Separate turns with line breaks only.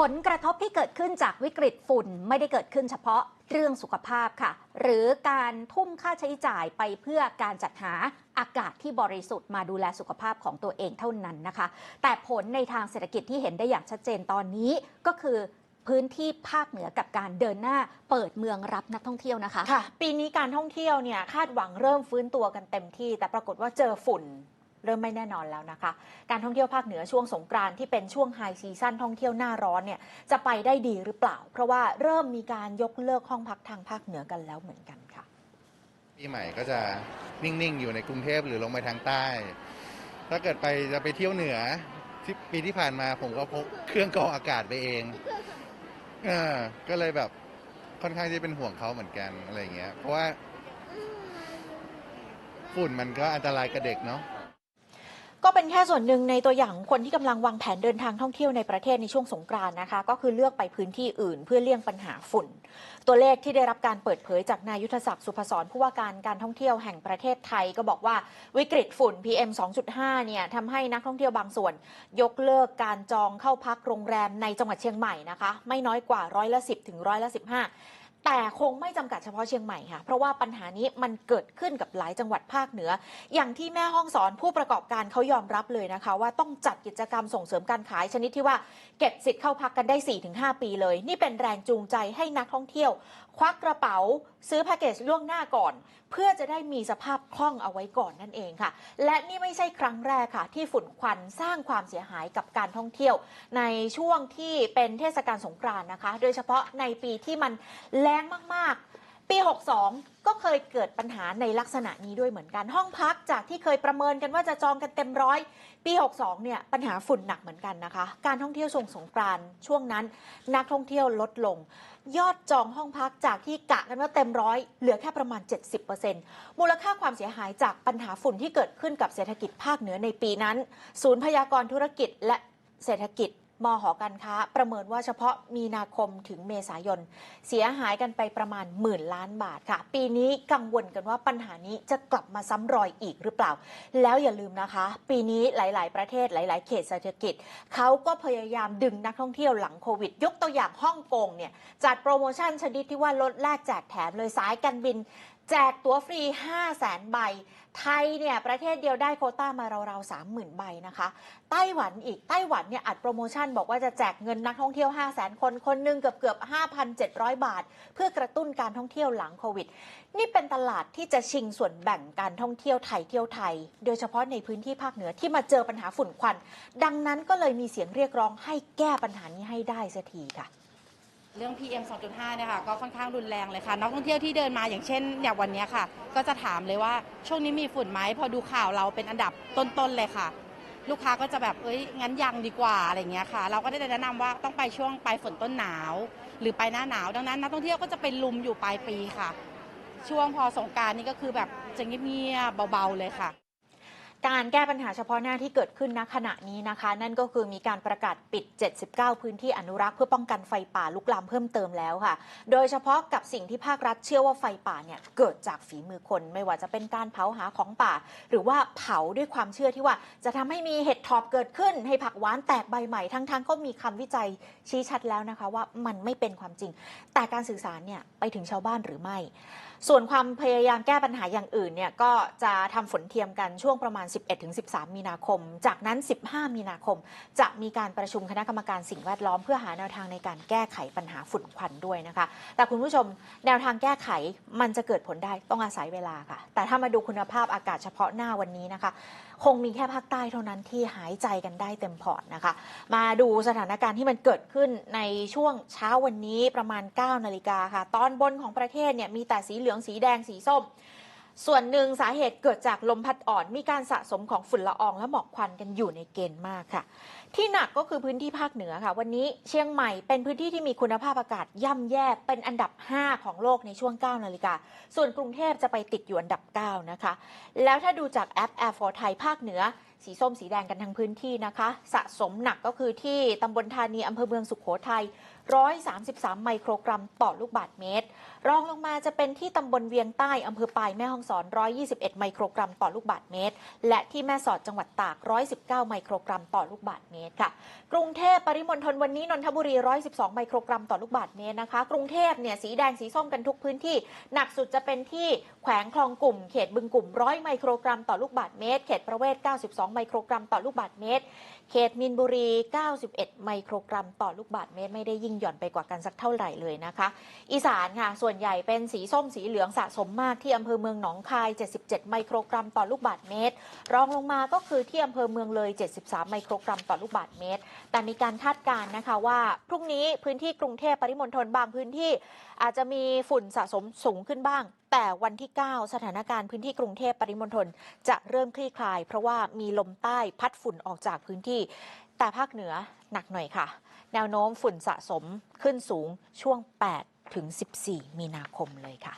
ผลกระทบที่เกิดขึ้นจากวิกฤตฝุ่นไม่ได้เกิดขึ้นเฉพาะเรื่องสุขภาพค่ะ หรือการทุ่มค่าใช้จ่ายไปเพื่อการจัดหาอากาศที่บริสุทธิ์มาดูแลสุขภาพของตัวเองเท่านั้นนะคะ แต่ผลในทางเศรษฐกิจที่เห็นได้อย่างชัดเจนตอนนี้ก็คือพื้นที่ภาคเหนือกับการเดินหน้าเปิดเมืองรับนักท่องเที่ยวนะคะ
ค่ะ ปีนี้การท่องเที่ยวเนี่ยคาดหวังเริ่มฟื้นตัวกันเต็มที่ แต่ปรากฏว่าเจอฝุ่น เริ่มไม่แน่นอนแล้วนะคะ การท่องเที่ยวภาคเหนือช่วงสงกรานที่เป็นช่วงไฮซีซั่นท่องเที่ยวหน้าร้อนเนี่ยจะไปได้ดีหรือเปล่า เพราะว่าเริ่มมีการยกเลิกห้องพักทางภาคเหนือกันแล้วเหมือนกันค่ะ
ปีใหม่ก็จะนิ่งๆอยู่ในกรุงเทพหรือลงไปทางใต้ ถ้าเกิดไปจะไปเที่ยวเหนือที่ปีที่ผ่านมาผมก็พกเครื่องกรองอากาศไปเองเออก็เลยแบบค่อนข้างที่เป็นห่วงเขาเหมือนกันอะไรอย่างเงี้ย เพราะว่าฝุ่นมันก็อันตรายกับเด็กเนาะ
ก็เป็นแค่ส่วนหนึ่งในตัวอย่างคนที่กำลังวางแผนเดินทางท่องเที่ยวในประเทศในช่วงสงกรานนะคะ ก็คือเลือกไปพื้นที่อื่น เพื่อเลี่ยงปัญหาฝุ่น ตัวเลขที่ได้รับการเปิดเผยจากนายยุทธศักดิ์สุพศรผู้ว่าการการท่องเที่ยวแห่งประเทศไทย ก็บอกว่าวิกฤตฝุ่น PM 2.5 เนี่ยทำให้นักท่องเที่ยวบางส่วน ยกเลิกการจองเข้าพักโรงแรมในจังหวัดเชียงใหม่นะคะ ไม่น้อยกว่าร้อยละ10ถึงร้อยละ15 แต่คงไม่จำกัดเฉพาะเชียงใหม่ค่ะ เพราะว่าปัญหานี้มันเกิดขึ้นกับหลายจังหวัดภาคเหนือ อย่างที่แม่ห้องสอนผู้ประกอบการเขายอมรับเลยนะคะ ว่าต้องจัดกิจกรรมส่งเสริมการขายชนิดที่ว่าเก็บสิทธิ์เข้าพักกันได้ 4-5 ปีเลย นี่เป็นแรงจูงใจให้นักท่องเที่ยว ควักกระเป๋าซื้อแพ็กเกจล่วงหน้าก่อน เพื่อจะได้มีสภาพคล่องเอาไว้ก่อนนั่นเองค่ะ และนี่ไม่ใช่ครั้งแรกค่ะ ที่ฝุ่นควันสร้างความเสียหายกับการท่องเที่ยว ในช่วงที่เป็นเทศกาลสงกรานต์นะคะ โดยเฉพาะในปีที่มันแรงมากๆ ปี 62 ก็เคยเกิดปัญหาในลักษณะนี้ด้วยเหมือนกัน ห้องพักจากที่เคยประเมินกันว่าจะจองกันเต็มร้อย ปี 62 เนี่ยปัญหาฝุ่นหนักเหมือนกันนะคะ การท่องเที่ยวช่งสงกรานช่วงนั้น นักท่องเที่ยวลดลง ยอดจองห้องพักจากที่กะกันว่าเต็มร้อยเหลือแค่ประมาณ 70%มูลค่าความเสียหายจากปัญหาฝุ่นที่เกิดขึ้นกับเศรษฐกิจภาคเหนือในปีนั้น ศูนย์พยากรณ์ธุรกิจและเศรษฐกิจ มหอการค้า ประเมินว่าเฉพาะมีนาคมถึงเมษายน เสียหายกันไปประมาณหมื่นล้านบาทค่ะ ปีนี้กังวลกันว่าปัญหานี้จะกลับมาซ้ำรอยอีกหรือเปล่า แล้วอย่าลืมนะคะ ปีนี้หลาย ๆ ประเทศหลาย ๆ เขตเศรษฐกิจเขาก็พยายามดึงนักท่องเที่ยวหลังโควิด ยกตัวอย่างฮ่องกงเนี่ยจัดโปรโมชั่นชนิดที่ว่าลดแลกแจกแถมเลยสายการบิน แจกตั๋วฟรี 5 0 0แสนใบ ไทยเนี่ยประเทศเดียวได้โคต้ามาราวๆ30,000 ใบนะคะ ไต้หวันอีก ไต้หวันเนี่ยอัดโปรโมชั่นบอกว่าจะแจกเงินนักท่องเที่ยว 5 0 0แสนคน คนหนึ่งเกือบเกือบ5,700 บาท เพื่อกระตุ้นการท่องเที่ยวหลังโควิด นี่เป็นตลาดที่จะชิงส่วนแบ่งการท่องเที่ยวไทยเที่ยวไทย โดยเฉพาะในพื้นที่ภาคเหนือที่มาเจอปัญหาฝุ่นควัน ดังนั้นก็เลยมีเสียงเรียกร้องให้แก้ปัญหานี้ให้ได้สักทีค่ะ
เรื่อง PM 2.5เนี่ยค่ะก็ค่อนข้างรุนแรงเลยค่ะ นักท่องเที่ยวที่เดินมาอย่างเช่น อย่างวันนี้ค่ะ ก็จะถามเลยว่าช่วงนี้มีฝุ่นไหมพอดูข่าวเราเป็นอันดับต้นๆเลยค่ะ ลูกค้าก็จะแบบเอ้ยงั้นยังดีกว่าอะไรเงี้ยค่ะ เราก็ได้แนะนำว่าต้องไปช่วงปลายฝนต้นหนาว หรือไปหน้าหนาว ดังนั้นนักท่องเที่ยวก็จะเป็นลุมอยู่ปลายปีค่ะ ช่วงพอสงการนี่ก็คือแบบจะเงียบๆเบาๆเลยค่ะ
การแก้ปัญหาเฉพาะหน้าที่เกิดขึ้นณขณะนี้นะคะ นั่นก็คือมีการประกาศปิด 79 พื้นที่อนุรักษ์เพื่อป้องกันไฟป่าลุกลามเพิ่มเติมแล้วค่ะ โดยเฉพาะกับสิ่งที่ภาครัฐเชื่อว่าไฟป่าเนี่ยเกิดจากฝีมือคน ไม่ว่าจะเป็นการเผาหาของป่า หรือว่าเผาด้วยความเชื่อที่ว่า จะทำให้มีเห็ดถอบเกิดขึ้น ให้ผักหวานแตกใบใหม่ทั้งๆก็มีคำวิจัยชี้ชัดแล้วนะคะ ว่ามันไม่เป็นความจริง แต่การสื่อสารเนี่ยไปถึงชาวบ้านหรือไม่ ส่วนความพยายามแก้ปัญหาอย่างอื่นเนี่ยก็จะทำฝนเทียมกันช่วงประมาณ11-13 มีนาคม จากนั้น 15 มีนาคม จะมีการประชุมคณะกรรมการสิ่งแวดล้อมเพื่อหาแนวทางในการแก้ไขปัญหาฝุ่นควันด้วยนะคะ แต่คุณผู้ชมแนวทางแก้ไขมันจะเกิดผลได้ต้องอาศัยเวลาค่ะ แต่ถ้ามาดูคุณภาพอากาศเฉพาะหน้าวันนี้นะคะ คงมีแค่ภาคใต้เท่านั้นที่หายใจกันได้เต็มพอร์ตนะคะ มาดูสถานการณ์ที่มันเกิดขึ้นในช่วงเช้าวันนี้ประมาณ9นาฬิกาค่ะ ตอนบนของประเทศเนี่ยมีแต่สีเหลืองสีแดงสีส้ม ส่วนหนึ่งสาเหตุเกิดจากลมพัดอ่อนมีการสะสมของฝุ่นละอองและหมอกควันกันอยู่ในเกณฑ์มากค่ะ ที่หนักก็คือพื้นที่ภาคเหนือค่ะ วันนี้เชียงใหม่เป็นพื้นที่ที่มีคุณภาพอากาศย่ำแย่เป็นอันดับ 5 ของโลกในช่วง 9 นาฬิกา ส่วนกรุงเทพจะไปติดอยู่อันดับ 9 นะคะ แล้วถ้าดูจากแอป Air for Thai ภาคเหนือ สีส้มสีแดงกันทั้งพื้นที่นะคะ สะสมหนักก็คือที่ตำบลธานีอำเภอเมืองสุขโขทัย 133 ไมโครกรัมต่อลูกบาศก์เมตร รองลงมาจะเป็นที่ตำบลเวียงใต้อำเภอปายแม่ฮ่องสอน 121 ไมโครกรัมต่อลูกบาศก์เมตร และที่แม่สอดจังหวัดตาก 119 ไมโครกรัมต่อลูกบาศก์เมตรค่ะ กรุงเทพปริมณฑลวันนี้นนทบุรี 112 ไมโครกรัมต่อลูกบาศก์เมตรนะคะ กรุงเทพเนี่ยสีแดงสีส้มกันทุกพื้นที่ หนักสุดจะเป็นที่แขวงคลองกลุ่ม เขตบึงกลุ่ม 100 ไมโครกรัมต่อลูกบาศก์เมตร เขตประเวศ92ไมโครกรัมต่อลูกบาศก์เมตร เขตมินบุรี 91 ไมโครกรัมต่อลูกบาศก์เมตร ไม่ได้ยิ่งหย่อนไปกว่ากันสักเท่าไหร่เลยนะคะ อีสานค่ะ ส่วนใหญ่เป็นสีส้มสีเหลืองสะสมมากที่อำเภอเมืองหนองคาย 77 ไมโครกรัมต่อลูกบาศก์เมตร รองลงมาก็คือที่อำเภอเมืองเลย 73 ไมโครกรัมต่อลูกบาศก์เมตร แต่มีการคาดการณ์นะคะว่าพรุ่งนี้พื้นที่กรุงเทพปริมณฑลบางพื้นที่ อาจจะมีฝุ่นสะสมสูงขึ้นบ้าง แต่วันที่ 9 สถานการณ์พื้นที่กรุงเทพปริมณฑลจะเริ่มคลี่คลาย เพราะว่ามีลมใต้พัดฝุ่นออกจากพื้นที่ แต่ภาคเหนือหนักหน่อยค่ะ แนวโน้มฝุ่นสะสมขึ้นสูงช่วง 8 ถึง 14 มีนาคมเลยค่ะ